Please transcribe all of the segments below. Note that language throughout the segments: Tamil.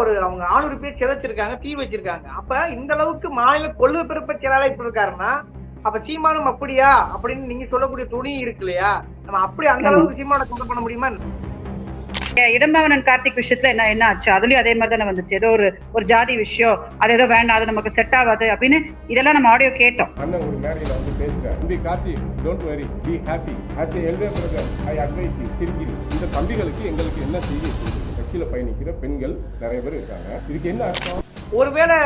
ஒரு அவங்க ஆளுநர் பேர் சிதைச்சிருக்காங்க தீ வச்சிருக்காங்க. அப்ப இந்த அளவுக்கு மாநில கொள்கை பிறப்ப செயலாளர் இப்படி இருக்காருன்னா அப்ப சீமானும் அப்படியா? அப்படின்னு நீங்க சொல்லக்கூடிய துணி இருக்கு இல்லையா? நம்ம அப்படி அந்த. அளவுக்கு சீமானை கொண்டு பண்ண முடியுமா? இடம்பவனன் கார்த்திக் விஷயத்துல என்ன என்ன ஆச்சு? அதுலயும் அதே மாதிரி தானே வந்துச்சு. ஏதோ ஒரு ஒரு ஜாதி விஷயம் அது ஏதோ வேண்டாம் அது நமக்கு செட் ஆகாது அப்படின்னு இதெல்லாம் நம்ம ஆடியோ கேட்டோம். அண்ணன் ஒரு மேடையில் வந்து பேசுறாரு. தம்பி Karthi don't worry be happy as elder brother I advise you சிரிக்கிறீங்க இந்த தம்பிகளுக்கு எங்களுக்கு என்ன செய்தி? சொல்லுங்க கட்சியில பயணிக்கிற பெண்கள் நிறைய பேர் இருக்காங்க. இதுக்கு என்ன அர்த்தம்? ஒருவேளை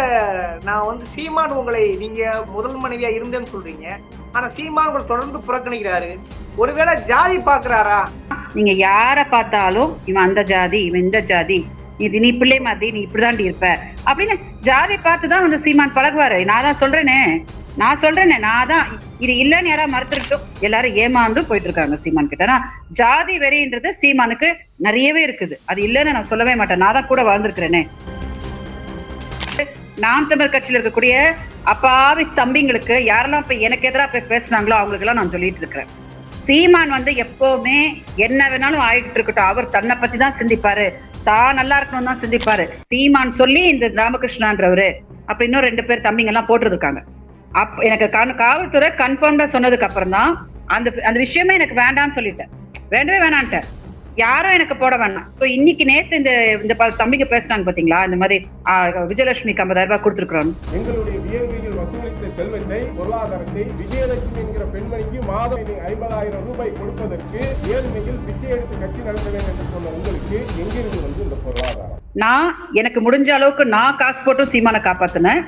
நான் வந்து சீமான் உங்களை நீங்க முதல் மனைவியா இருந்தேன்னு சொல்றீங்க. ஆனா சீமான் உங்களை தொடர்ந்து புறக்கணிக்கிறாரு. ஒருவேளை ஜாதி பாக்குறாரா? நீங்க யார பார்த்தாலும் இவன் அந்த ஜாதி இவன் இந்த ஜாதி. இது நீ பிள்ளை மாதிரி நீ இப்படிதாண்டி இருப்ப. அப்படின்னு ஜாதி பார்த்து தான் வந்து சீமான் பழகுவாரு. நான் தான் சொல்றேனே. நான் சொல்றேனே நான் தான் இது இல்லைன்னு யாராவது மறுத்துருக்கோம் எல்லாரும் ஏமாந்து போயிட்டு இருக்காங்க சீமான் கிட்ட. ஆனா ஜாதி வெறின்றது சீமானுக்கு நிறையவே இருக்குது. அது இல்லைன்னு நான் சொல்லவே மாட்டேன். நான் தான் கூட வாழ்ந்துருக்கிறேனே. நாம் தமிழ் கட்சியில் இருக்கக்கூடிய அப்பாவி தம்பிங்களுக்கு யாரெல்லாம் இப்ப எனக்கு எதிராக போய் பேசுனாங்களோ அவங்களுக்கெல்லாம் நான் சொல்லிட்டு இருக்கிறேன். சீமான் வந்து எப்பவுமே என்ன வேணாலும் ஆயிட்டு இருக்கட்டும். அவர் தன்னை பத்தி தான் சிந்திப்பாரு. தான் நல்லா இருக்கணும் தான் சிந்திப்பாரு. சீமான் சொல்லி இந்த ராமகிருஷ்ணான்றவரு அப்படின்னு இன்னும் ரெண்டு பேர் தம்பிங்க எல்லாம் போட்டிருக்காங்க அப் எனக்கு காவல்துறை கன்ஃபார்ம்டா சொன்னதுக்கு அப்புறம் தான் அந்த அந்த விஷயமே எனக்கு வேண்டாம்னு சொல்லிட்டேன். வேண்டவே வேணான்ட்டேன். யாரும் எனக்கு போட வேணாம். சோ இன்னைக்கு நேத்து இந்த இந்த தம்பிங்க பேசுனாங்க பாத்தீங்களா? இந்த மாதிரி விஜயலட்சுமிக்கு ஐம்பதாயிரம் ரூபாய் கொடுத்துருக்கோம் எங்களுடைய வியர்வையில் வசூலித்த செல்வத்தை பொருளாதாரத்தை விஜயலட்சுமி என்கிற பெண்மணிக்கு மாதம் ஐம்பதாயிரம் ரூபாய் கொடுப்பதற்கு ஏழ்மையில் பிச்சை எடுத்து கட்சி நடத்துவேன் என்று சொன்ன உங்களுக்கு எங்கிருந்து வந்து இந்த பொருளாதாரம்? நான் எனக்கு முடிஞ்ச அளவுக்கு நான் காசு போட்டும் சீமானை காப்பாத்தினேன்.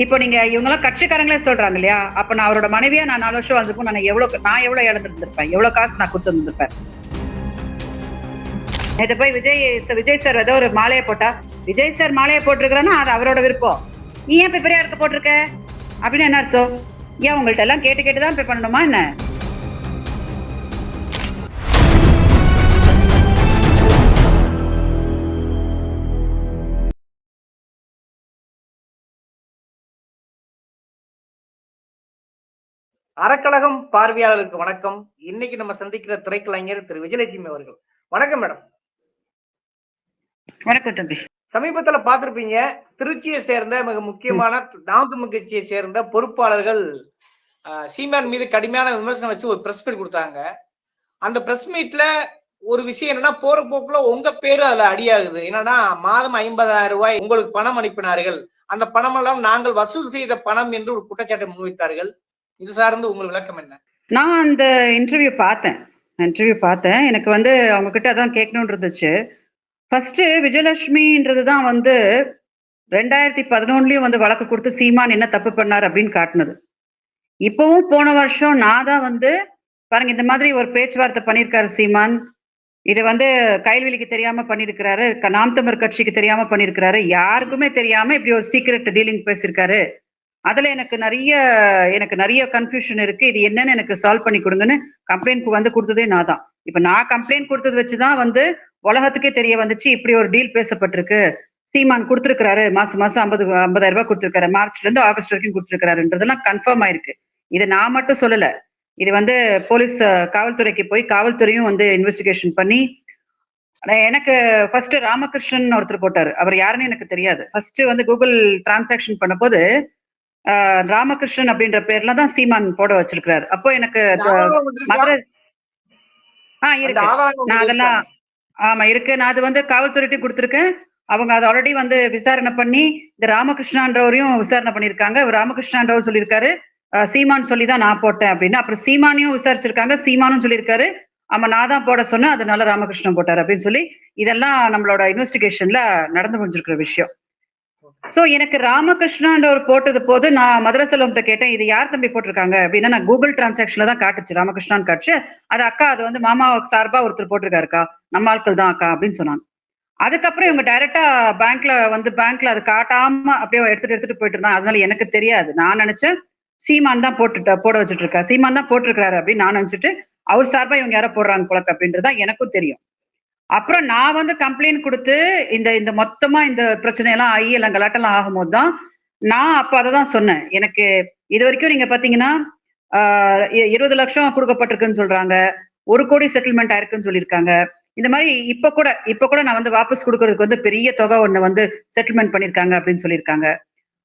இப்போ நீங்க இவங்கெல்லாம் கட்சிக்காரங்களே சொல்றாங்க இல்லையா? அப்ப நான் அவரோட மனைவியா நான் நாலு வருஷம் வந்தப்போ நான் எவ்வளவு நான் எவ்வளவு இழந்திருந்திருப்பேன்? எவ்வளவு காசு நான் கொடுத்து இருந்திருப்பேன் நேற்று போய் விஜய் விஜய் சார் ஏதோ ஒரு மாலையை போட்டா விஜய் சார் மாலையை போட்டிருக்கிறேன்னா அது அவரோட விருப்பம். நீ ஏன் போய் பெரியாருக்கு போட்டிருக்க? அப்படின்னு என்ன அர்த்தம்? ஏன் உங்கள்ட்ட எல்லாம் கேட்டு கேட்டு தான் இப்போ பண்ணணுமா என்ன? அறக்கழகம் பார்வையாளருக்கு வணக்கம். இன்னைக்கு நம்ம சந்திக்கிற திரைக்கலைஞர் திரு. விஜயலட்சுமி அவர்கள். வணக்கம் மேடம். வணக்கம் தம்பி. சமீபத்துல பார்த்திருப்பீங்க திருச்சியை சேர்ந்த மிக முக்கியமான நாமக்கல் கட்சியை சேர்ந்த பொறுப்பாளர்கள் சீமான் மீது கடுமையான விமர்சனம் வச்சு ஒரு பிரஸ் மீட் கொடுத்தாங்க. அந்த பிரஸ் மீட்ல ஒரு விஷயம் என்னன்னா போற போக்குல உங்க பேரு அதுல அடியாகுது. என்னன்னா மாதம் ஐம்பதாயிரம் ரூபாய் உங்களுக்கு பணம் அனுப்பினார்கள். அந்த பணம் எல்லாம் நாங்கள் வசூல் செய்த பணம் என்று ஒரு குற்றச்சாட்டை முன்வைத்தார்கள். இது சார்ந்து உங்கள் விளக்கம் என்ன? நான் அந்த இன்டர்வியூ பார்த்தேன். இன்டர்வியூ பார்த்தேன். எனக்கு வந்து அவங்க கிட்ட அதான் கேட்கணும்னு இருந்துச்சு. ஃபர்ஸ்ட் விஜயலட்சுமின்றது தான் வந்து ரெண்டாயிரத்தி பதினொன்னுலயும் வந்து வழக்கு கொடுத்து சீமான் என்ன தப்பு பண்ணார் அப்படின்னு காட்டினது. இப்பவும் போன வருஷம் நான் தான் வந்து பாருங்க இந்த மாதிரி ஒரு பேச்சுவார்த்தை பண்ணியிருக்காரு சீமான். இது வந்து கைல்வெளிக்கு தெரியாம பண்ணியிருக்கிறாரு நாம் தமிழர் கட்சிக்கு தெரியாம பண்ணியிருக்கிறாரு. யாருக்குமே தெரியாம இப்படி ஒரு சீக்ரெட் டீலிங் பேசியிருக்காரு. அதுல எனக்கு நிறைய எனக்கு நிறைய கன்ஃபியூஷன் இருக்கு. இது என்னன்னு எனக்கு சால்வ் பண்ணி கொடுங்கன்னு கம்ப்ளைண்ட் வந்து கொடுத்ததே நான் தான் இப்ப நான் கம்ப்ளைண்ட் கொடுத்தது வச்சுதான் வந்து உலகத்துக்கே தெரிய வந்துச்சு இப்படி ஒரு டீல் பேசப்பட்டிருக்கு. சீமான் கொடுத்துருக்காரு மாசம் மாசம் ஐம்பது ஐம்பதாயிரம் ரூபாய் கொடுத்துருக்காரு மார்ச்ல இருந்து ஆகஸ்ட் வரைக்கும் கொடுத்திருக்காருன்றதெல்லாம் கன்ஃபார்ம் ஆயிருக்கு. இதை நான் மட்டும் சொல்லல. இது வந்து போலீஸ் காவல்துறைக்கு போய் காவல்துறையும் வந்து இன்வெஸ்டிகேஷன் பண்ணி எனக்கு ஃபர்ஸ்ட் ராமகிருஷ்ணன் ஒருத்தர் போட்டார். அவர் யாருன்னு எனக்கு தெரியாது. ஃபர்ஸ்ட் வந்து கூகுள் டிரான்சாக்ஷன் பண்ணும்போது போது ராமகிருஷ்ணன் அப்படின்ற பேர்ல தான் சீமான் போட வச்சிருக்கிறாரு. அப்போ எனக்கு? மதுரை ஆ அந்த இருக்கு. நான் அதெல்லாம்? ஆமா இருக்கு. நான் அது வந்து காவல்துறையிட்டையும் கொடுத்துருக்கேன். அவங்க அதை ஆல்ரெடி வந்து விசாரணை பண்ணி இந்த ராமகிருஷ்ணான்றவரையும் விசாரணை பண்ணியிருக்காங்க. ராமகிருஷ்ணான்றவர் சொல்லியிருக்காரு. சீமான் சொல்லி தான் நான் போட்டேன் அப்படின்னு. அப்புறம் சீமானையும் விசாரிச்சிருக்காங்க. சீமானும் சொல்லியிருக்காரு. ஆமா நான் தான் போட சொன்னேன். அதனால ராமகிருஷ்ணன் போட்டார் அப்படின்னு சொல்லி இதெல்லாம் நம்மளோட இன்வெஸ்டிகேஷன்ல நடந்து முடிஞ்சிருக்கிற விஷயம். சோ எனக்கு ராமகிருஷ்ணான்ற ஒரு போட்டது போது நான் மதுரை செல்வம்கிட்ட கேட்டேன் இது யார் தம்பி போட்டிருக்காங்க? அப்படின்னா. நான் கூகுள் டிரான்சாக்ஷன்ல தான் காட்டுச்சு ராமகிருஷ்ணான்னு காட்டுச்சு. அது அக்கா அது வந்து மாமா சார்பா ஒருத்தர் போட்டிருக்காருக்கா? நம்ம ஆட்கள் தான் அக்கா அப்படின்னு சொன்னாங்க. அதுக்கப்புறம் இவங்க டைரக்டா பேங்க்ல வந்து பேங்க்ல அது காட்டாம அப்படியே எடுத்துட்டு எடுத்துட்டு போயிட்டு இருந்தாங்க. அதனால எனக்கு தெரியாது. நான் நினைச்சேன் சீமான் தான் போட்டுட்ட போட வச்சுட்டு இருக்கா சீமான் தான் போட்டிருக்காரு அப்படின்னு நான் நினைச்சிட்டு அவர் சார்பா இவங்க யாரோ போடுறாங்க போலக்கு அப்படின்றது தான் எனக்கும் தெரியும். அப்புறம் நான் வந்து கம்ப்ளைண்ட் கொடுத்து இந்த இந்த மொத்தமா இந்த பிரச்சனையெல்லாம் ஆகி எல்லாம் கலாட்டெல்லாம் ஆகும்போது தான் நான் அப்ப அதை தான் சொன்னேன். எனக்கு இது வரைக்கும் நீங்க பாத்தீங்கன்னா இருபது லட்சம் கொடுக்கப்பட்டிருக்குன்னு சொல்றாங்க. ஒரு கோடி செட்டில்மெண்ட் ஆயிருக்குன்னு சொல்லியிருக்காங்க. இந்த மாதிரி இப்ப கூட இப்ப கூட நான் வந்து வாபஸ் கொடுக்கறதுக்கு வந்து பெரிய தொகை ஒண்ணு வந்து செட்டில்மெண்ட் பண்ணிருக்காங்க அப்படின்னு சொல்லியிருக்காங்க.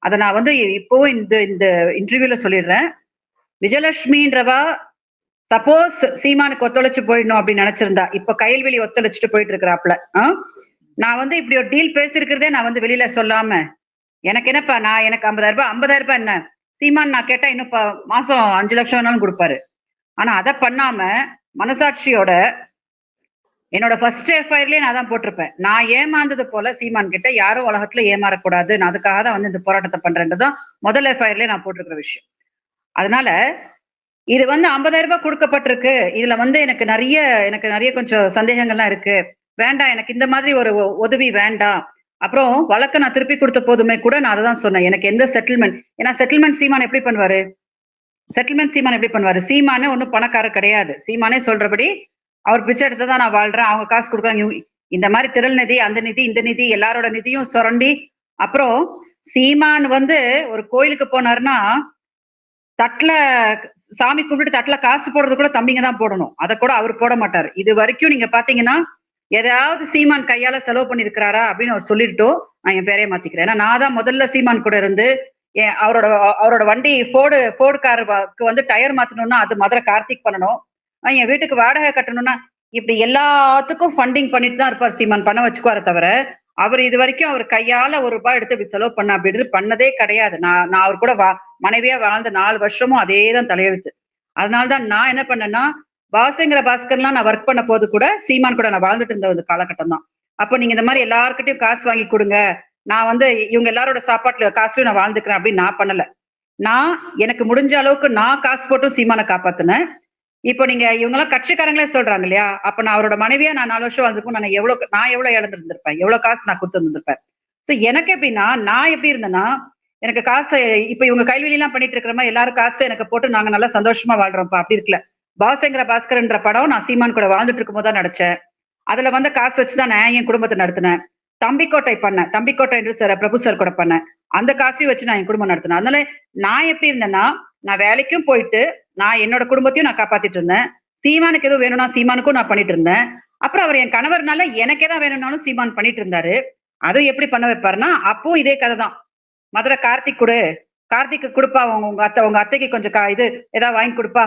அதை நான் வந்து இப்போ இந்த இந்த இன்டர்வியூல சொல்லிடுறேன். விஜயலட்சுமின்றவா சப்போஸ் சீமானுக்கு ஒத்துழைச்சு போயிடணும் அப்படின்னு நினைச்சிருந்தா இப்ப கைல்வெளி ஒத்துழைச்சிட்டு போயிட்டு இருக்கிறாப்ல ஆ? நான் வந்து இப்படி ஒரு டீல் பேசிருக்கிறதே நான் வந்து வெளியில சொல்லாம எனக்கு என்னப்பா நான் எனக்கு ஐம்பதாயிரம் ரூபாய் ஐம்பதாயிரம் ரூபாய் என்ன? சீமான் நான் கேட்டா இன்னும் மாசம் அஞ்சு லட்சம் வேணாலும் கொடுப்பாரு. ஆனா அதை பண்ணாம மனசாட்சியோட என்னோட ஃபர்ஸ்ட் எஃப்ஐஆர்லயே நான் தான் போட்டிருப்பேன். நான் ஏமாந்தது போல சீமான் கிட்ட யாரும் உலகத்துல ஏமாறக்கூடாது. நான் அதுக்காக தான் வந்து இந்த போராட்டத்தை பண்றேன்றதும் முதல் எஃப்ஐஆர்லயே நான் போட்டிருக்கிற விஷயம். அதனால இது வந்து ஐம்பதாயிரம் ரூபாய் கொடுக்கப்பட்டிருக்கு. இதுல வந்து எனக்கு நிறைய எனக்கு நிறைய கொஞ்சம் சந்தேகங்கள்லாம் இருக்கு. வேண்டாம் எனக்கு இந்த மாதிரி ஒரு உதவி வேண்டாம். அப்புறம் வழக்க நான் திருப்பி கொடுத்த போதுமே கூட நான் அதை தான் சொன்னேன். எனக்கு எந்த செட்டில்மெண்ட் ஏன்னா செட்டில்மெண்ட் சீமான் எப்படி பண்ணுவாரு? செட்டில்மெண்ட் சீமான் எப்படி பண்ணுவாரு? சீமானே ஒன்றும் பணக்காரர் கிடையாது. சீமானே சொல்றபடி அவர் பிச்சை எடுத்து தான் நான் வாழ்றேன். அவங்க காசு கொடுக்குறாங்க. இந்த மாதிரி திரள் நிதி அந்த நிதி இந்த நிதி எல்லாரோட நிதியும் சுரண்டி அப்புறம் சீமான் வந்து ஒரு கோயிலுக்கு போனாருன்னா தட்டில் சாமி கும்பிட்டு தட்டில் காசு போடுறது கூட தம்பிங்க தான் போடணும். அதை கூட அவர் போட மாட்டார். இது வரைக்கும் நீங்க பாத்தீங்கன்னா எதாவது சீமான் கையால செலவு பண்ணிருக்கிறாரா அப்படின்னு அவர் சொல்லிட்டோ நான் என் பேரையே மாத்திக்கிறேன். ஏன்னா நான் தான் முதல்ல சீமான் கூட இருந்து என் அவரோட அவரோட வண்டி ஃபோர்டு ஃபோர்டு காருக்கு வந்து டயர் மாத்தணும்னா அது மதுரை கார்த்திக் பண்ணணும். என் வீட்டுக்கு வாடகை கட்டணும்னா இப்படி எல்லாத்துக்கும் ஃபண்டிங் பண்ணிட்டு தான் இருப்பார் சீமான். பண்ண வச்சுக்குவார தவிர அவர் இது வரைக்கும் அவர் கையால ஒரு ரூபாய் எடுத்து இப்படி செலவு பண்ண அப்படின்றது பண்ணதே கிடையாது. நான் நான் அவர் கூட வா மனைவியா வாழ்ந்த நாலு வருஷமும் அதே தான் தலையெழுத்து அதனாலதான் நான் என்ன பண்ணேன்னா பாசுங்கிற பாஸ்கர்லாம் நான் ஒர்க் பண்ண போது கூட சீமான் கூட நான் வாழ்ந்துட்டு இருந்த ஒரு காலகட்டம் தான். அப்போ நீங்க இந்த மாதிரி எல்லாருக்கிட்டையும் காசு வாங்கி கொடுங்க. நான் வந்து இவங்க எல்லாரோட சாப்பாட்டுல காசுலயும் நான் வாழ்ந்துக்கிறேன் அப்படின்னு நான் பண்ணல. நான் எனக்கு முடிஞ்ச அளவுக்கு நான் காசு போட்டும் சீமானை காப்பாத்தினேன். இப்போ நீங்க இவங்க எல்லாம் கட்சிக்காரங்களே சொல்றாங்க இல்லையா? அப்ப நான் அவரோட மனைவியா நான் நாலு வருஷம் வாழ்ந்துருப்போம் நான் எவ்வளவு நான் எவ்வளவு இழந்திருந்திருப்பேன்? எவ்வளவு காசு நான் கொடுத்து வந்திருப்பேன் சோ எனக்கு எப்படின்னா நான் எப்படி இருந்தேன்னா எனக்கு காசு இப்ப இவங்க கைவெளி எல்லாம் பண்ணிட்டு இருக்கிற மாதிரி எல்லாரும் காசு எனக்கு போட்டு நாங்க நல்லா சந்தோஷமா வாழ்றோம்ப்பா. அப்படி இருக்கல பாசங்கிற பாஸ்கர்ன்ற படம் நான் சீமான் கூட வாழ்ந்துட்டு இருக்கும் போது தான் நடிச்சேன். அதுல வந்து காசு வச்சுதான் நான் என் குடும்பத்தை நடத்தினேன். தம்பிக்கோட்டை பண்ணேன். தம்பிக்கோட்டை என்று சார் பிரபு சார் கூட பண்ணேன். அந்த காசையும் வச்சு நான் என் குடும்பம் நடத்தினேன். அதனால நான் எப்படி இருந்தேன்னா நான் வேலைக்கும் போயிட்டு நான் என்னோட குடும்பத்தையும் நான் காப்பாத்திட்டு இருந்தேன். சீமானுக்கு எதுவும் வேணும்னா சீமானுக்கும் நான் பண்ணிட்டு இருந்தேன். அப்புறம் அவர் என் கணவர்னால எனக்கு எதாவது வேணும்னாலும் சீமான் பண்ணிட்டு இருந்தாரு. அதுவும் எப்படி பண்ண வைப்பாருன்னா அப்போ இதே கதை தான். மதுரை கார்த்திக் கொடு. கார்த்திக்கு கொடுப்பா உங்க உங்க அத்தை உங்க அத்தைக்கு கொஞ்சம் கா- இது ஏதாவது வாங்கி கொடுப்பா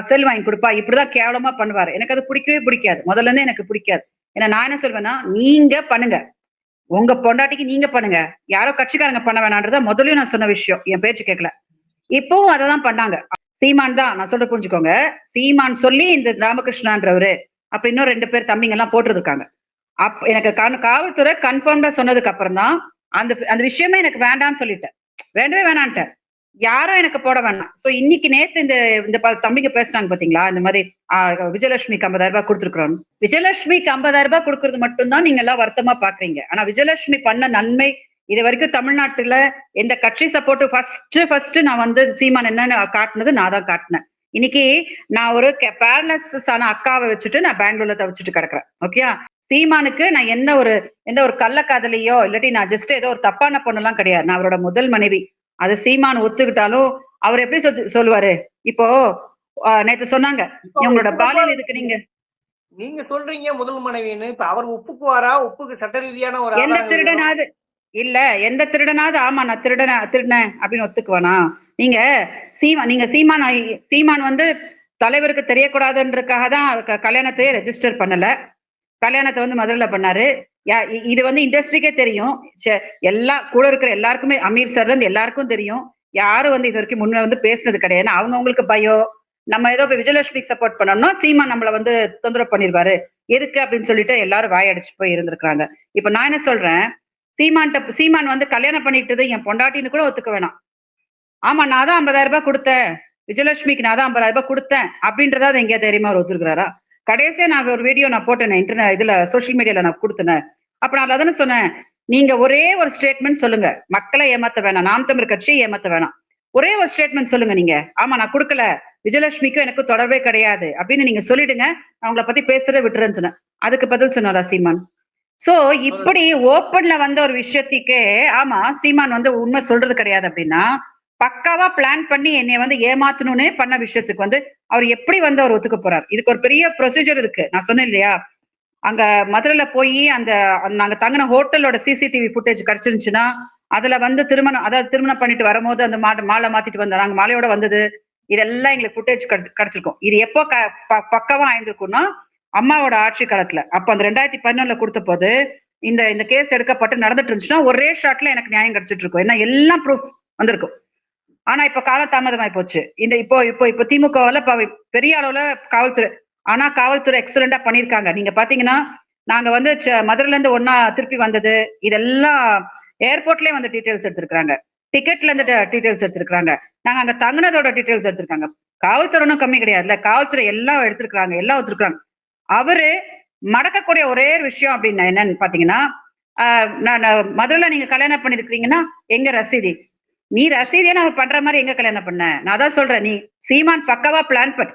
செல் வாங்கி கொடுப்பா இப்படிதான் கேவலமா பண்ணுவாரு. எனக்கு அது பிடிக்கவே பிடிக்காது. முதல்ல இருந்தே எனக்கு பிடிக்காது. ஏன்னா நான் என்ன சொல்வேன்னா நீங்க பண்ணுங்க. உங்க பொண்டாட்டிக்கு நீங்க பண்ணுங்க. யாரோ கட்சிக்காரங்க பண்ண வேணான்றத முதல்லயும் நான் சொன்ன விஷயம். என் பேச்சு கேட்கல. இப்பவும் அதை தான் பண்ணாங்க. சீமான் தான். நான் சொல்ற புரிஞ்சுக்கோங்க. சீமான் சொல்லி இந்த ராமகிருஷ்ணான்றவரு அப்ப இன்னும் ரெண்டு பேர் தம்பிங்க எல்லாம் போட்டிருக்காங்க அப் எனக்கு காவல்துறை காவல்துறை கன்ஃபார்ம்டா சொன்னதுக்கு அப்புறம் தான் அந்த அந்த விஷயமே எனக்கு வேண்டாம்னு சொல்லிட்டேன். வேண்டவே வேணான்ட்டேன். யாரும் எனக்கு போட வேணாம். சோ இன்னைக்கு நேத்து இந்த இந்த தம்பிங்க பேசுனாங்க பாத்தீங்களா? இந்த மாதிரி ஆஹ், விஜயலட்சுமிக்கு ஐம்பதாயிரம் ரூபாய் கொடுத்துருக்கோம் விஜயலட்சுமிக்கு ஐம்பதாயிரம் ரூபாய் கொடுக்கறது மட்டும்தான் நீங்க எல்லாம் வருத்தமா பாக்குறீங்க. ஆனா விஜயலட்சுமி பண்ண நன்மை இது வரைக்கும் தமிழ்நாட்டுல எந்த கட்சி சப்போர்ட் ஃபர்ஸ்ட் ஃபர்ஸ்ட் நான் வந்து சீமான் என்னன்னு காட்டினது நான் தான் காட்டினேன். இன்னைக்கு நான் ஒரு பேரலஸ் ஆன அக்காவை வச்சுட்டு நான் பெங்களூர்ல தவிச்சிட்டு கிடக்குறேன். ஓகே சீமானுக்கு நான் என்ன ஒரு எந்த ஒரு கள்ளக்காதலையோ இல்லாட்டி நான் ஜஸ்ட் ஏதோ ஒரு தப்பான பொண்ணெல்லாம் கிடையாது. நான் அவரோட முதல் மனைவி. அது சீமான் ஒத்துக்கிட்டாலும் அவர் எப்படி சொல்லு- சொல்லுவாரு? இப்போ நேத்து சொன்னாங்க உங்களோட பாலியல் இதுக்கு நீங்க? நீங்க சொல்றீங்க முதல் மனைவின்னு. இப்ப அவர் ஒப்புக்குவாரா? ஒப்புக்கு சட்ட ரீதியான ஒரு எந்த. திருடனாவது இல்ல எந்த திருடனாவது ஆமா நான் திருடன திருடினேன் அப்படின்னு ஒத்துக்குவானா? நீங்க சீமா நீங்க சீமான் சீமான் வந்து தலைவருக்கு தெரியக்கூடாதுன்றதுக்காக தான் கல்யாணத்தையே ரெஜிஸ்டர் பண்ணல. கல்யாணத்தை வந்து முதல்ல பண்ணாரு. யா- இது வந்து இண்டஸ்ட்ரிக்கே தெரியும். ச்சே, எல்லா கூட இருக்கிற எல்லாருக்குமே அமீர் சார்ல இருந்து எல்லாருக்கும் தெரியும். யாரும் வந்து இது வரைக்கும் முன்ன வந்து பேசுனது கிடையாது. அவங்க அவங்களுக்கு பயோ நம்ம ஏதோ இப்போ விஜயலட்சுமிக்கு சப்போர்ட் பண்ணோம்னா சீமான் நம்மள வந்து தொந்தரவு பண்ணிடுவாரு எதுக்கு அப்படின்னு சொல்லிட்டு எல்லாரும் வாயடிச்சு போய் இருந்திருக்காங்க இப்ப நான் என்ன சொல்றேன்? சீமான்ட்ட சீமான் வந்து கல்யாணம் பண்ணிட்டது என் பொண்டாட்டின்னு கூட ஒத்துக்க வேணாம். ஆமா நான் தான் ஐம்பதாயிரம் ரூபாய் கொடுத்தேன். விஜயலட்சுமிக்கு நான் தான் ஐம்பதாயிரம் ரூபாய் கொடுத்தேன். அப்படின்றத அது எங்கேயா தெரியுமா அவர் ஒத்துருக்கிறாரா? கடைசியா நான் ஒரு வீடியோ நான் போட்டேன் இன்டர்நெட் இதுல சோஷியல் மீடியால நான் கொடுத்தேன். அப்ப நான் அதானே சொன்னேன் நீங்க ஒரே ஒரு ஸ்டேட்மெண்ட் சொல்லுங்க. மக்களை ஏமாத்த வேணாம் நாம் தமிழ் கட்சியை ஏமாத்த வேணாம். ஒரே ஒரு ஸ்டேட்மெண்ட் சொல்லுங்க நீங்க. ஆமா நான் கொடுக்கல. விஜயலட்சுமிக்கும் எனக்கு தொடர்பே கிடையாது. அப்படின்னு நீங்க சொல்லிடுங்க. அவங்கள பத்தி பேசுறத விட்டுறேன்னு சொன்னேன். அதுக்கு பதில் சொன்னாரா சீமான்? சோ இப்படி ஓப்பன்ல வந்த ஒரு விஷயத்துக்கே ஆமா சீமான் வந்து உண்மை சொல்றது கிடையாது அப்படின்னா பக்காவா பிளான் பண்ணி என்னை வந்து ஏமாத்தணும்னே பண்ண விஷயத்துக்கு வந்து அவர் எப்படி வந்து அவர் ஒத்துக்க போறார்? இதுக்கு ஒரு பெரிய ப்ரொசீஜர் இருக்கு. நான் சொன்னேன் இல்லையா? அங்க மதுரையில போய் அந்த நாங்க தங்கின ஹோட்டலோட சிசிடிவி ஃபுட்டேஜ் கிடைச்சிருந்துச்சுன்னா அதுல வந்து திருமணம் அதாவது திருமணம் பண்ணிட்டு வரும்போது அந்த மா மாலை மாத்திட்டு வந்தோம் நாங்க மாலையோட வந்தது இதெல்லாம் எங்களுக்கு ஃபுட்டேஜ் கிடைச்சிருக்கும். இது எப்போ க- ப- ஆயிருக்கும்னா அம்மாவோட ஆட்சி காலத்துல. அப்ப அந்த ரெண்டாயிரத்தி பதினொன்னுல கொடுத்த போது இந்த இந்த கேஸ் எடுக்கப்பட்டு நடந்துட்டு இருந்துச்சுன்னா ஒரே ஷாட்ல எனக்கு நியாயம் கிடைச்சிட்டு இருக்கும். ஏன்னா எல்லாம் ப்ரூஃப் வந்திருக்கும். ஆனா இப்ப காலம் தாமதமாயி போச்சு. இந்த இப்போ இப்போ இப்போ திமுகவில் பெரிய அளவுல காவல்துறை ஆனா காவல்துறை எக்ஸலண்டா பண்ணிருக்காங்க நீங்க பாத்தீங்கன்னா நாங்க வந்து ச- இருந்து ஒன்னா திருப்பி வந்தது. இதெல்லாம் ஏர்போர்ட்லயே வந்து டீட்டெயில்ஸ் எடுத்திருக்காங்க டிக்கெட்ல இருந்து டீட்டெயில்ஸ் எடுத்திருக்காங்க நாங்க அங்க தங்குனதோட டீட்டெயில்ஸ் எடுத்திருக்காங்க. காவல்துறைனும் கம்மி கிடையாதுல்ல. காவல்துறை எல்லாம் எடுத்திருக்காங்க எல்லாம் எடுத்திருக்காங்க அவரு மடக்கக்கூடிய ஒரே ஒரு விஷயம் அப்படின்னு என்னன்னு பாத்தீங்கன்னா ஆஹ் நான் நான் மதுரையில நீங்க கல்யாணம் பண்ணிருக்கீங்கன்னா எங்க ரசீதி? நீ ரசீதியா நான் பண்ற மாதிரி எங்க கல்யாணம் பண்ண? நான் தான் சொல்றேன் நீ சீமான் பக்காவா பிளான் பண்ணி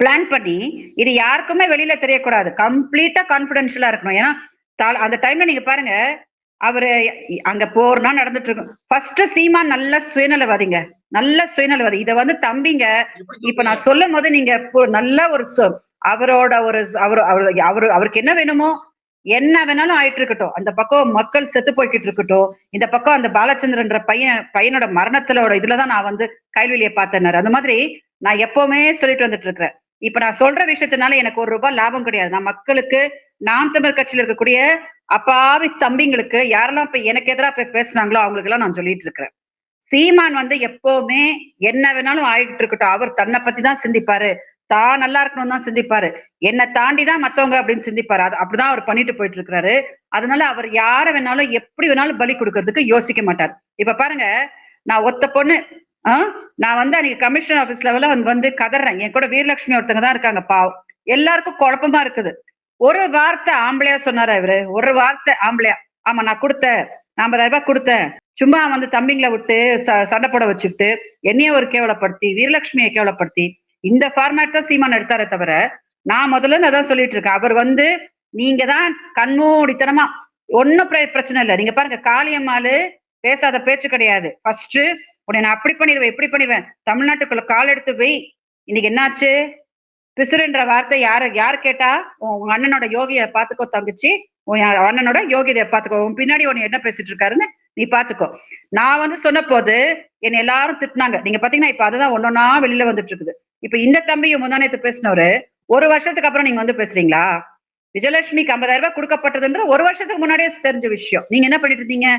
பிளான் பண்ணி இது யாருக்குமே வெளியில தெரியக்கூடாது. கம்ப்ளீட்டா கான்பிடென்ஷியலா இருக்கணும். ஏன்னா அந்த டைம்ல நீங்க பாருங்க அவரு அங்க போர்னா நடந்துட்டு இருக்கும் ஃபர்ஸ்ட் சீமான் நல்ல சுயநலவாதிங்க. நல்ல சுயநலவாதி. இத வந்து தம்பிங்க இப்ப நான் சொல்லும் போது நீங்க நல்ல ஒரு அவரோட ஒரு அவர் அவர் அவரு அவருக்கு என்ன வேணுமோ என்ன வேணாலும் ஆயிட்டு இருக்கட்டும் அந்த பக்கம் மக்கள் செத்து போய்கிட்டு இருக்கட்டும் இந்த பக்கம் அந்த பாலச்சந்திரன்ற பையன் பையனோட மரணத்திலோட இதுலதான் நான் வந்து கைல்வெளியை பார்த்தேன்னாரு. அந்த மாதிரி நான் எப்பவுமே சொல்லிட்டு வந்துட்டு இருக்கிறேன் இப்ப நான் சொல்ற விஷயத்தினால எனக்கு ஒரு ரூபாய் லாபம் கிடையாது. நான் மக்களுக்கு நாம் தமிழ் கட்சியில இருக்கக்கூடிய அப்பாவி தம்பிங்களுக்கு யாரெல்லாம் இப்ப எனக்கு எதிராக போய் பேசுனாங்களோ அவங்களுக்கு எல்லாம் நான் சொல்லிட்டு இருக்கிறேன் சீமான் வந்து எப்பவுமே என்ன வேணாலும் ஆகிட்டு இருக்கட்டும் அவர் தன்னை பத்தி தான் சிந்திப்பாரு. தான் நல்லா இருக்கணும்னு தான் சிந்திப்பாரு. என்னை தாண்டி தான் மத்தவங்க அப்படின்னு சிந்திப்பாரு. அது அப்படிதான் அவர் பண்ணிட்டு போயிட்டு இருக்கிறாரு. அதனால அவர் யார வேணாலும் எப்படி வேணாலும் பலி கொடுக்கறதுக்கு யோசிக்க மாட்டார். இப்ப பாருங்க நான் ஒத்த பொண்ணு ஆ? நான் வந்து அன்னைக்கு கமிஷன் ஆபீஸ் லெவல்ல வந்து வந்து கதறேன். என் கூட வீரலட்சுமி ஒருத்தங்க தான் இருக்காங்க பாவம். எல்லாருக்கும் குழப்பமா இருக்குது. ஒரு வார்த்தை ஆம்பளையா சொன்னாரா இவரு? ஒரு வார்த்தை ஆம்பளையா. ஆமா நான் கொடுத்தேன். நான் ஐம்பதாயிரம் ரூபாய் கொடுத்தேன். சும்மா வந்து தம்பிங்களை விட்டு ச- சண்டை போட வச்சுக்கிட்டு என்னைய ஒரு கேவலப்படுத்தி வீரலட்சுமியை கேவலப்படுத்தி இந்த ஃபார்மேட் தான் சீமான் எடுத்தாரே தவிர நான் முதல்ல இருந்து அதான் சொல்லிட்டு இருக்கேன். அவர் வந்து நீங்க தான் கண்மூடித்தனமா ஒன்னும் பிரச்சனை இல்லை. நீங்க பாருங்க காளியம்மாளு பேசாத பேச்சு கிடையாது. ஃபர்ஸ்ட் உன்னை நான் அப்படி பண்ணிடுவேன் இப்படி பண்ணிடுவேன். தமிழ்நாட்டுக்குள்ள கால் எடுத்து போய் இன்னைக்கு என்னாச்சு? பிசுறுன்ற வார்த்தை யார யார் கேட்டா? உன் உங்க அண்ணனோட யோகிய பாத்துக்கோ தங்கச்சி. உன் அண்ணனோட யோகியதை பாத்துக்கோ உன் பின்னாடி உன்னை என்ன பேசிட்டு இருக்காருன்னு நீ பாத்துக்கோ நான் வந்து சொன்ன போது என்னை எல்லாரும் திட்டினாங்க. நீங்க பாத்தீங்கன்னா இப்ப அதுதான் ஒன்னொன்னா வெளியில வந்துட்டு இருக்குது. இப்ப இந்த தம்பியும் முந்தானத்து பேசினவரு ஒரு வருஷத்துக்கு அப்புறம் நீங்க வந்து பேசுறீங்களா? விஜயலட்சுமிக்கு ஐம்பதாயிரம் ரூபாய் கொடுக்கப்பட்டதுன்ற ஒரு வருஷத்துக்கு முன்னாடியே தெரிஞ்ச விஷயம். நீங்க என்ன பண்ணிட்டு இருந்தீங்க?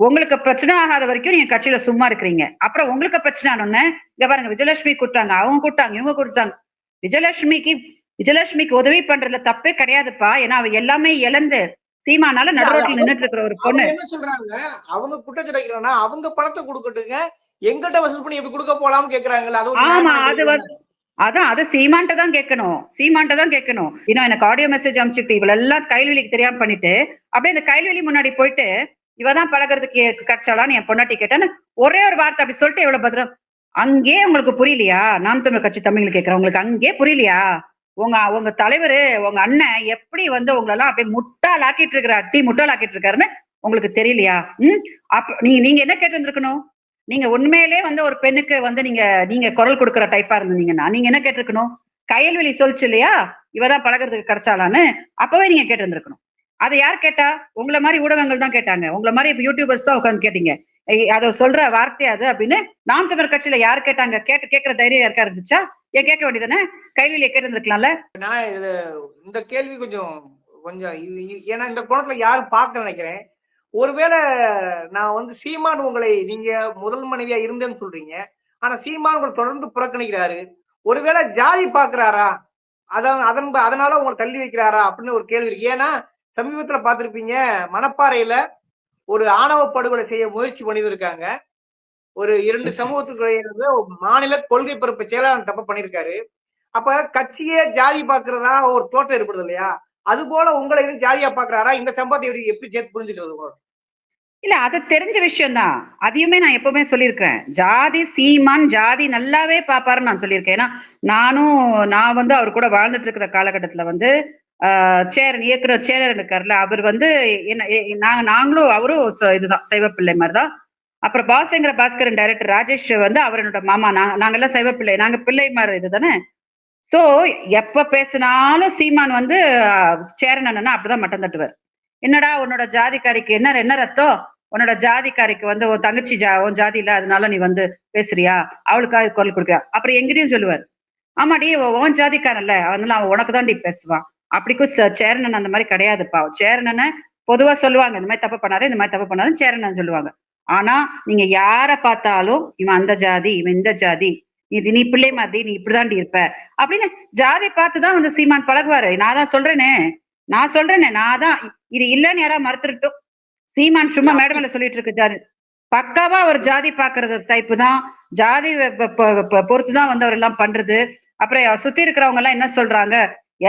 உங்களுக்கு பிரச்சனை ஆகாத வரைக்கும் நீங்க கட்சியில சும்மா இருக்கிறீங்க. அப்புறம் உங்களுக்கு பிரச்சனை ஆனோன்னு இங்க பாருங்க விஜயலட்சுமி கூட்டாங்க அவங்க கூட்டாங்க இவங்க கூட்டாங்க விஜயலட்சுமிக்கு விஜயலட்சுமிக்கு உதவி பண்றதுல தப்பே கிடையாதுப்பா. ஏன்னா அவ எல்லாமே இழந்து சீமானால நடுரோட்டில் நின்னுட்டு இருக்கிற ஒரு பொண்ணு. என்ன சொல்றாங்க? அவங்க குற்றச்சாட்டு அவங்க பணத்தை கொடுக்கட்டுங்க. எங்கிட்ட வசூல் பண்ணி எப்படி கொடுக்க போலாம்னு ஒரு ஆமா அது அதான் அது சீமான்ட்ட தான் கேட்கணும் சீமான்ட்ட தான் கேட்கணும் இன்னும் எனக்கு ஆடியோ மெசேஜ் அனுப்பிச்சுட்டு இவள எல்லாம் கைல்வெளிக்கு தெரியாம பண்ணிட்டு அப்படியே இந்த கைல்வெளி முன்னாடி போயிட்டு இவ தான் பழகிறதுக்கு கிடைச்சாலான்னு என் பொண்டாட்டி கேட்டேன்னு ஒரே ஒரு வார்த்தை அப்படி சொல்லிட்டு எவ்வளவு பத்திரம் அங்கே உங்களுக்கு புரியலையா? நாம் தமிழ் கட்சி தமிழ் கேட்கிறேன் உங்களுக்கு அங்கே புரியலையா? உங்க உங்க தலைவர் உங்க அண்ணன் எப்படி வந்து உங்களெல்லாம் அப்படியே முட்டாளாக்கிட்டு இருக்கிறார் டீ முட்டாளாக்கிட்டு இருக்காருன்னு உங்களுக்கு தெரியலையா? ம்? அப்ப நீங்க நீங்க என்ன கேட்டு வந்திருக்கணும்? நீங்க உண்மையிலே வந்து ஒரு பெண்ணுக்கு வந்து நீங்க நீங்க குரல் கொடுக்குற டைப்பா இருந்தீங்கன்னா நீங்க என்ன கேட்டிருக்கணும்? கையல்வெளி சொல்லிச்சு இல்லையா? இவதான் பழகுறதுக்கு கிடைச்சாலான்னு அப்பவே நீங்க கேட்டிருந்திருக்கணும். அதை யார் கேட்டா? உங்களை மாதிரி ஊடகங்கள் தான் கேட்டாங்க. உங்களை மாதிரி இப்ப யூடியூபர்ஸ் தான் உட்காந்து கேட்டீங்க. அதை சொல்ற வார்த்தை அது அப்படின்னு நாம் தமிழர் கட்சியில யார் கேட்டாங்க? கேட்டு கேட்கிற தைரியம் யாருக்கா இருந்துச்சா? ஏன் கேட்க வேண்டியதானே கைவெளியை கேட்டிருந்திருக்கலாம்ல. நான் இதுல இந்த கேள்வி கொஞ்சம் கொஞ்சம் ஏன்னா இந்த கோணத்துல யாரும் பார்க்க நினைக்கிறேன். ஒருவேளை நான் வந்து சீமான் உங்களை நீங்க முதல் மனைவியா இருந்தேன்னு சொல்றீங்க. ஆனா சீமான் உங்களை தொடர்ந்து புறக்கணிக்கிறாரு. ஒருவேளை ஜாதி பாக்குறாரா? அதான் அதன் அதனால உங்களை தள்ளி வைக்கிறாரா? அப்படின்னு ஒரு கேள்வி இருக்கு. ஏன்னா சமீபத்துல பார்த்திருப்பீங்க மணப்பாறையில ஒரு ஆணவ படுகொலை செய்ய முயற்சி பண்ணியிருக்காங்க. ஒரு இரண்டு சமூகத்துக்கு இருந்து மாநில கொள்கை பொறுப்பு செயலாளர் தப்பு பண்ணியிருக்காரு. அப்ப கட்சியே ஜாதி பாக்குறதா ஒரு தோட்டம் ஏற்படுது இல்லையா? அது போல உங்களை இன்னும் ஜாலியா பாக்குறாரா? இந்த சம்பவத்தை எப்படி எப்படி சேர்த்து புரிஞ்சுக்கிறது உங்களோட இல்ல அது தெரிஞ்ச விஷயம் தான் அதையுமே நான் எப்பவுமே சொல்லியிருக்கேன் ஜாதி சீமான் ஜாதி நல்லாவே பாப்பாருன்னு நான் சொல்லியிருக்கேன். ஏன்னா நானும் நான் வந்து அவர் கூட வாழ்ந்துட்டு இருக்கிற காலகட்டத்துல வந்து ஆஹ் சேரன் இயக்குனர் சேரன் இருக்கார்ல அவர் வந்து என்ன நாங்க நாங்களும் அவரும் இதுதான் சைவ பிள்ளை மாதிரிதான். அப்புறம் பாஸ்ங்கிற பாஸ்கரன் டைரக்டர் ராஜேஷ் வந்து அவரோட மாமா. நாங்க நாங்கெல்லாம் சைவ பிள்ளை நாங்க பிள்ளை மாதிரி இதுதானே? சோ எப்ப பேசினாலும் சீமான் வந்து சேரன் அண்ணனா அப்படிதான் மட்டம் தட்டுவார். என்னடா உன்னோட ஜாதிக்காரிக்கு என்ன என்ன ரத்தம்? உன்னோட ஜாதிக்காரிக்கு வந்து உன் தங்கச்சி ஜா உன் ஜாதி இல்ல அதனால நீ வந்து பேசுறியா? அவளுக்காக குரல் கொடுக்குறியா? அப்புறம் எங்கிட்டயும் சொல்லுவார். ஆமாடி உன் உன் ஜாதிக்காரன்ல அதனால அவன் உனக்கு தான்டி பேசுவான். அப்படிக்கும் ச- சேரனன் அந்த மாதிரி கிடையாதுப்பா. சேரணனை பொதுவா சொல்லுவாங்க இந்த மாதிரி தப்பு பண்ணாத இந்த மாதிரி தப்பு பண்ணாத சேரணன் சொல்லுவாங்க. ஆனா நீங்க யார பார்த்தாலும் இவன் அந்த ஜாதி இவன் இந்த ஜாதி இது நீ பிள்ளை மாதிரி நீ இப்படிதாண்டி இருப்ப. அப்படின்னு ஜாதி பார்த்துதான் வந்து சீமான் பழகுவாரு. நான் தான் சொல்றேனே. நான் சொல்றேனே நான் தான் இது இல்லைன்னு யாராவது மறுத்துருட்டும் சீமான் சும்மா மேடை மேல சொல்லிட்டு இருக்கு ஜாதி. பக்காவா ஒரு ஜாதி பாக்குறது டைப்பு தான். ஜாதி பொறுத்து தான் வந்து அவர் எல்லாம் பண்றது. அப்புறம் சுத்தி இருக்கிறவங்க எல்லாம் என்ன சொல்றாங்க?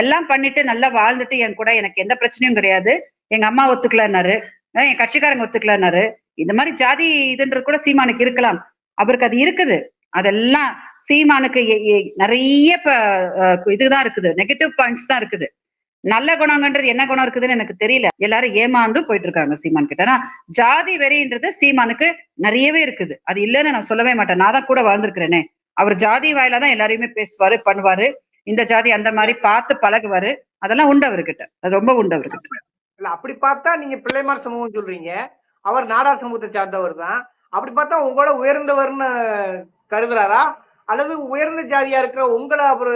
எல்லாம் பண்ணிட்டு நல்லா வாழ்ந்துட்டு என் கூட எனக்கு எந்த பிரச்சனையும் கிடையாது. எங்க அம்மா ஒத்துக்கலன்னாரு. என் கட்சிக்காரங்க ஒத்துக்கலன்னாரு. இந்த மாதிரி ஜாதி இதுன்றது கூட சீமானுக்கு இருக்கலாம். அவருக்கு அது இருக்குது. அதெல்லாம் சீமானுக்கு நிறைய இதுதான் இருக்குது. நெகட்டிவ் பாயிண்ட்ஸ் தான் இருக்குது. நல்ல குணங்கன்றது என்ன குணம் இருக்குதுன்னு எனக்கு தெரியல. எல்லாரும் ஏமாந்து போயிட்டு இருக்காங்க சீமான் கிட்ட. ஆனா ஜாதி வெறின்றது சீமானுக்கு நிறையவே இருக்குது. அது இல்லைன்னு நான் சொல்லவே மாட்டேன். நான் தான் கூட வாழ்ந்திருக்கிறேனே. அவர் ஜாதி வாயில தான் எல்லாரையுமே பேசுவாரு பண்ணுவாரு. இந்த ஜாதி அந்த மாதிரி பார்த்து பழகுவாரு. அதெல்லாம் உண்டு அவர்கிட்ட. அது ரொம்ப உண்டு அவர்கிட்ட. இல்ல அப்படி பார்த்தா நீங்க பிள்ளைமார் சமூகம் சொல்றீங்க. அவர் நாடார் சமூகத்தை சார்ந்தவர் தான் அப்படி பார்த்தா உங்களோட உயர்ந்தவர்னு கருதுறாரா? அல்லது உயர்ந்த ஜாதியா இருக்கிற உங்களை அவரு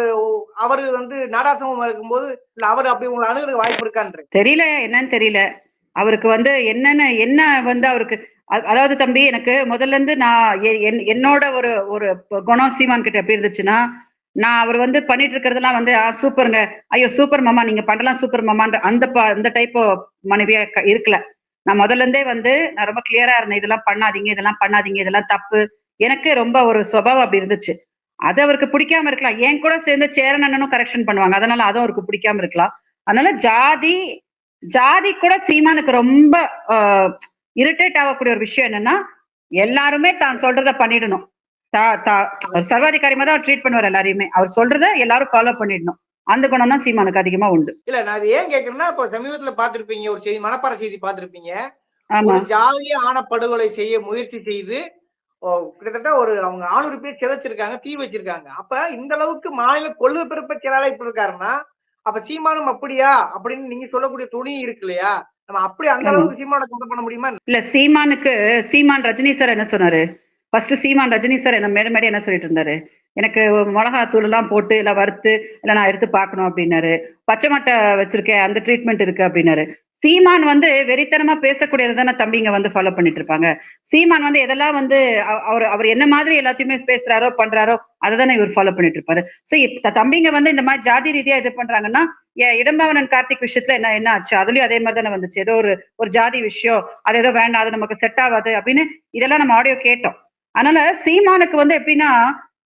அவரு வந்து நாடார் இருக்கும்போது இல்ல அவர் அப்படி உங்களை அணுகிற வாய்ப்பு இருக்கான்ற தெரியல என்னன்னு தெரியல. அவருக்கு வந்து என்னென்ன என்ன வந்து அவருக்கு அதாவது தம்பி எனக்கு முதல்ல இருந்து நான் எ- என்- என்னோட ஒரு ஒரு குணம் சீமான் கிட்ட எப்படி இருந்துச்சுன்னா நான் அவர் வந்து பண்ணிட்டு இருக்கிறதெல்லாம் வந்து ஆ சூப்பருங்க. ஐயோ சூப்பர் மாமா நீங்க பண்ணலாம் சூப்பர் மாமான்ற அந்த ப- அந்த டைப் மனைவியா க- இருக்கல. நான் முதல்ல இருந்தே வந்து நான் ரொம்ப கிளியரா இருந்தேன் இதெல்லாம் பண்ணாதீங்க இதெல்லாம் பண்ணாதீங்க இதெல்லாம் தப்பு. எனக்கு ரொம்ப ஒரு சுபாவம் அப்படி இருந்துச்சு. அது அவருக்கு பிடிக்காம இருக்கலாம். என் கூட சேர்ந்து சேரன் அண்ணனும் கரெக்ஷன் பண்ணுவாங்க. அதனால அதுவும் அவருக்கு பிடிக்காம இருக்கலாம். அதனால ஜாதி ஜாதி கூட சீமானுக்கு ரொம்ப இரிட்டேட் ஆகக்கூடிய ஒரு விஷயம் என்னன்னா எல்லாருமே தான் சொல்றத பண்ணிடணும். தா- தா- அவர் தான் ட்ரீட் பண்ணுவார் எல்லாரையுமே. அவர் சொல்றத எல்லாரும் ஃபாலோ பண்ணிடணும். அந்த குணம் தான் சீமானுக்கு அதிகமா உண்டு. இல்ல நான் இது ஏன் கேக்குறேன்னா இப்போ சமீபத்துல பாத்திருப்பீங்க ஒரு செய்தி மனப்பாறை செய்தி பாத்திருப்பீங்க ஒரு ஜாதிய ஆன படுகொலை செய்ய முயற்சி செய்து கிட்டத்தட்ட ஒரு அவங்க ஆணூறு பேர் சிதைச்சிருக்காங்க தீ வச்சிருக்காங்க. அப்ப இந்த அளவுக்கு மாநில கொள்கை பிறப்ப செயலாளர் இருக்காருன்னா அப்ப சீமானும் அப்படியா? அப்படின்னு நீங்க சொல்லக்கூடிய துணி இருக்கு இல்லையா? நம்ம அப்படி அந்த. அளவுக்கு சீமான கம்பேர் பண்ண முடியுமா? இல்ல சீமானுக்கு சீமான் ரஜினி சார் என்ன சொன்னாரு? ஃபர்ஸ்ட் சீமான் ரஜினி சார் என்ன மேட மேட என்ன சொல்லிட்டு இருந்தாரு? எனக்கு மிளகா தூள் எல்லாம் போட்டு இல்ல வறுத்து இல்ல நான் எடுத்து பார்க்கணும் அப்படின்னாரு. பச்சை மட்டை வச்சிருக்கேன் அந்த ட்ரீட்மெண்ட் இருக்கு அப்படின்னாரு. சீமான் வந்து வெறித்தனமா பேசக்கூடியது தானே தம்பிங்க வந்து ஃபாலோ பண்ணிட்டு இருப்பாங்க சீமான் வந்து எதெல்லாம் வந்து அவர் அவர் என்ன மாதிரி எல்லாத்தையுமே பேசுறாரோ பண்றாரோ அதை தானே இவர் ஃபாலோ பண்ணிட்டு இருப்பாரு சோ தம்பிங்க வந்து இந்த மாதிரி ஜாதி ரீதியா இது பண்றாங்கன்னா ஏன் இடம்பாவனன் கார்த்திக் விஷயத்துல என்ன என்ன ஆச்சு? அதுலயும் அதே மாதிரி தானே வந்துச்சு. ஏதோ ஒரு ஒரு ஜாதி விஷயம் அது ஏதோ வேண்டாம் அது நமக்கு செட் ஆகாது அப்படின்னு இதெல்லாம் நம்ம ஆடியோ கேட்டோம். அதனால சீமானுக்கு வந்து எப்படின்னா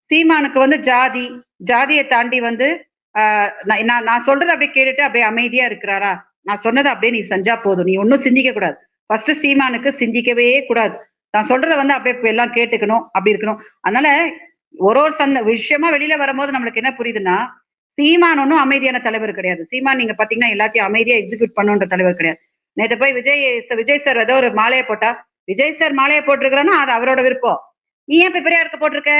சீமானுக்கு வந்து ஜாதி ஜாதியை தாண்டி வந்து ஆஹ் நான் நான் நான் சொல்றதை அப்படியே கேட்டுட்டு அப்படியே அமைதியா இருக்கிறாரா? நான் சொன்னதை அப்படியே நீ செஞ்சா போதும். நீ ஒன்னும் சிந்திக்க கூடாது. ஃபர்ஸ்ட் சீமானுக்கு சிந்திக்கவே கூடாது. நான் சொல்றதை வந்து அப்படியே எல்லாம் கேட்டுக்கணும். அப்படி இருக்கணும். அதனால ஒரு ஒரு சந்த விஷயமா வெளியில வரும்போது நம்மளுக்கு என்ன புரியுதுன்னா சீமான் ஒன்றும் அமைதியான தலைவர் கிடையாது. சீமான் நீங்க பாத்தீங்கன்னா எல்லாத்தையும் அமைதியா எக்ஸிக்யூட் பண்ணுன்ற தலைவர் கிடையாது. நேற்று போய் விஜய் விஜய் சார் ஏதோ ஒரு மாலையை போட்டா விஜய் சார் மாலையை போட்டிருக்கிறோன்னா அது அவரோட விருப்பம். நீ ஏன் இப்ப பெரியாருக்கு போட்டிருக்க?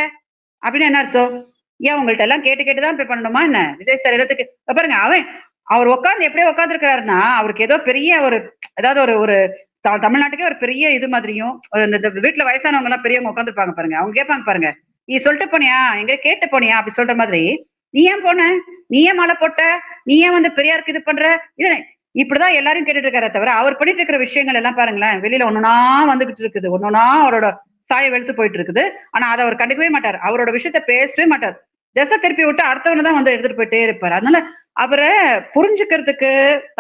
அப்படின்னு என்ன அர்த்தம்? ஏன் உங்கள்ட்ட எல்லாம் கேட்டு கேட்டுதான் இப்ப பண்ணணுமா என்ன? விஜய் சார் இடத்துக்கு பாருங்க அவன் அவர் உட்காந்து எப்படியே உட்காந்துருக்கிறாருன்னா அவருக்கு ஏதோ பெரிய ஒரு ஏதாவது ஒரு ஒரு த- தமிழ்நாட்டுக்கே ஒரு பெரிய இது மாதிரியும் இந்த வீட்டுல வயசானவங்க எல்லாம் பெரியவங்க உட்காந்துருப்பாங்க பாருங்க. அவங்க கேட்பாங்க பாருங்க நீ சொல்லிட்டு போனியா? எங்க கேட்டு போனியா? அப்படி சொல்ற மாதிரி நீ ஏன் போன? நீ ஏன் மழை போட்ட? நீ ஏன் வந்து பெரியாருக்கு இது பண்ற? இது இப்படிதான் எல்லாரும் கேட்டுட்டு இருக்காரே தவிர அவர் பண்ணிட்டு இருக்கிற விஷயங்கள் எல்லாம் பாருங்களேன் வெளியில ஒன்னொன்னா வந்துகிட்டு இருக்குது. ஒன்னொன்னா அவரோட சாய வெளுத்து போயிட்டு இருக்குது. ஆனா அதை அவர் கண்டுக்கவே மாட்டார். அவரோட விஷயத்த பேசவே மாட்டார். திசை திருப்பி விட்டு அடுத்தவனை தான் வந்து எடுத்துட்டு போயிட்டே இருப்பாரு. அதனால அவரை புரிஞ்சுக்கிறதுக்கு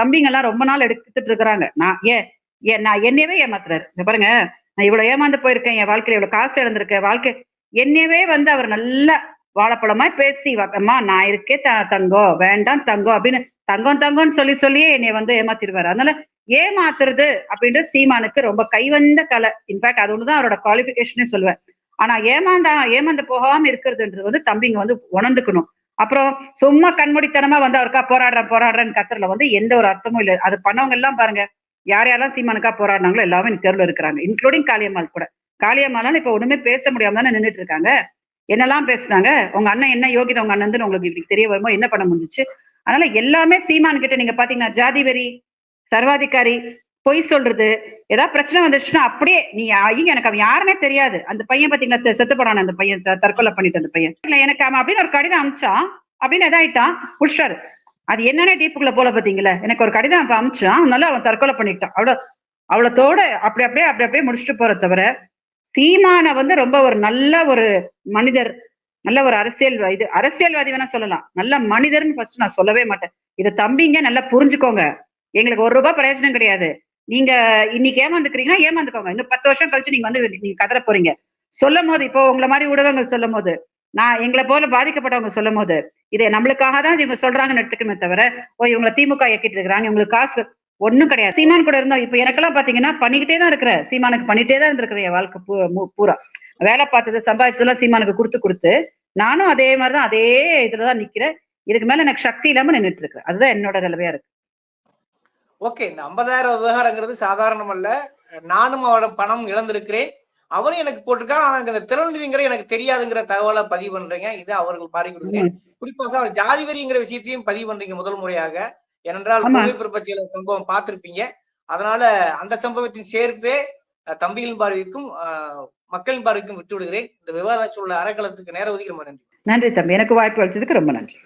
தம்பிங்க எல்லாம் ரொம்ப நாள் எடுத்துட்டு இருக்கிறாங்க. நான் ஏன் ஏன் நான் என்னையவே ஏமாத்துறாரு. பாருங்க நான் இவ்வளவு ஏமாந்து போயிருக்கேன் என் வாழ்க்கையில இவ்வளவு காசு இழந்திருக்கேன் வாழ்க்கை என்னையவே வந்து அவர் நல்லா வாழைப்பழமா பேசி அம்மா நான் இருக்கே த தங்கம் வேண்டாம் தங்கம் அப்படின்னு தங்கம் தங்கம்னு சொல்லி சொல்லியே என்னை வந்து ஏமாத்திடுவாரு. அதனால ஏமாத்துறது அப்படின்ற சீமானுக்கு ரொம்ப கைவந்த கலை. இன்ஃபேக்ட் அது ஒண்ணுதான் அவரோட குவாலிபிகேஷனே சொல்லுவேன். ஆனா ஏமாந்தா ஏமாந்து போகாம இருக்கிறதுன்றது வந்து தம்பிங்க வந்து உணர்ந்துக்கணும். அப்புறம் சும்மா கண்மூடித்தனமா வந்து அவருக்கா போராடுறேன் போராடுறேன்னு கத்துறதுல வந்து எந்த ஒரு அர்த்தமும் இல்லை. அது பண்ணவங்க எல்லாம் பாருங்க யார் யாரெல்லாம் சீமானுக்கா போராடினாங்களோ எல்லாமே இந்த தெருவில் இருக்கிறாங்க இன்க்ளூடிங் காளியம்மாள் கூட. காளியம்மாலாம் இப்ப ஒண்ணுமே பேச முடியாம தானே நின்றுட்டு இருக்காங்க. என்னெல்லாம் பேசுனாங்க? உங்க அண்ணன் என்ன யோகிதா உங்க அண்ணன் உங்களுக்கு இப்படி தெரிய வருமோ என்ன பண்ண முடிஞ்சுச்சு? அதனால எல்லாமே சீமான் கிட்ட நீங்க பாத்தீங்கன்னா ஜாதி வெறி சர்வாதிகாரி பொய் சொல்றது? ஏதாவது பிரச்சனை வந்துச்சுன்னா அப்படியே நீ ஐயோ எனக்கு அவன் யாருமே தெரியாது. அந்த பையன் பாத்தீங்கன்னா செத்து போறான் அந்த பையன் தற்கொலை பண்ணிட்டு அந்த பையன். இல்ல எனக்கு அவன் அப்படின்னு ஒரு கடிதம் அமிச்சான் அப்படின்னு எதாயிட்டான் புஷ்டாரு அது என்னென்ன டீப்புக்குள்ள போல பாத்தீங்களா. எனக்கு ஒரு கடிதம் அப்ப அமிச்சான் அதனால அவன் தற்கொலை பண்ணிட்டான். அவ்வளவு அவ்வளோத்தோட அப்படி அப்படியே அப்படி அப்படியே முடிச்சுட்டு போற தவிர சீமான வந்து ரொம்ப ஒரு நல்ல ஒரு மனிதர் நல்ல ஒரு அரசியல் இது அரசியல்வாதி வேணா சொல்லலாம். நல்ல மனிதர்னு ஃபர்ஸ்ட் நான் சொல்லவே மாட்டேன். இதை தம்பிங்க நல்லா புரிஞ்சுக்கோங்க. எங்களுக்கு ஒரு ரூபாய் பிரயோஜனம் கிடையாது. நீங்க இன்னைக்கு ஏமாந்துக்கிறீங்கன்னா ஏமாந்துக்கோங்க. இன்னும் பத்து வருஷம் கழிச்சு நீங்க வந்து நீங்க கதற போறீங்க. சொல்லும் போது இப்போ உங்களை மாதிரி ஊடகங்கள் சொல்லும் போது நான் எங்களை போல பாதிக்கப்பட்டவங்க சொல்லும் போது இதை நம்மளுக்காக தான் இவங்க சொல்றாங்கன்னு எடுத்துக்கணுமே தவிர ஓ இவங்களை திமுக இயக்கிட்டு இருக்கிறாங்க இவங்களுக்கு காசு ஒன்றும் கிடையாது. சீமான் கூட இருந்தோம். இப்போ எனக்கெல்லாம் பாத்தீங்கன்னா பண்ணிக்கிட்டே தான் இருக்கிறேன். சீமானுக்கு பண்ணிட்டே தான் இருந்திருக்கிறேன் என் வாழ்க்கை பூ- பூரா. வேலை பார்த்தது சம்பாதிச்சதெல்லாம் சீமானுக்கு கொடுத்து கொடுத்து நானும் அதே மாதிரிதான் அதே இதுலதான் நிக்கிறேன். இதுக்கு மேல எனக்கு சக்தி இல்லாம நின்றுட்டு இருக்கிறேன் அதுதான் என்னோட நிலைமையா இருக்கு. ஓகே இந்த ஐம்பதாயிரம் விவகாரங்கிறது சாதாரணம் அல்ல நானும் அவரோட பணம் இழந்திருக்கிறேன். அவரும் எனக்கு போட்டிருக்கான் ஆனா இந்த திறன்கிற எனக்கு தெரியாதுங்கிற தகவலை பதிவு பண்றீங்க. இது அவர்கள் கொடுக்குறேன் குறிப்பாக அவர் ஜாதி வெறிங்கிற விஷயத்தையும் பதிவு பண்றீங்க முதல் முறையாக. ஏனென்றால் பிறப்பச்சியில சம்பவம் பார்த்திருப்பீங்க. அதனால அந்த சம்பவத்தையும் சேர்த்தே அஹ், தம்பிகளின் பார்வைக்கும் மக்களின் பார்வைக்கும் விட்டு விடுகிறேன் இந்த விவாத சூழல் அறக்கலத்துக்கு நேர ஒதுக்கி ரொம்ப நன்றி. நன்றி தம்பி. எனக்கு வாய்ப்பு அளித்ததுக்கு ரொம்ப நன்றி.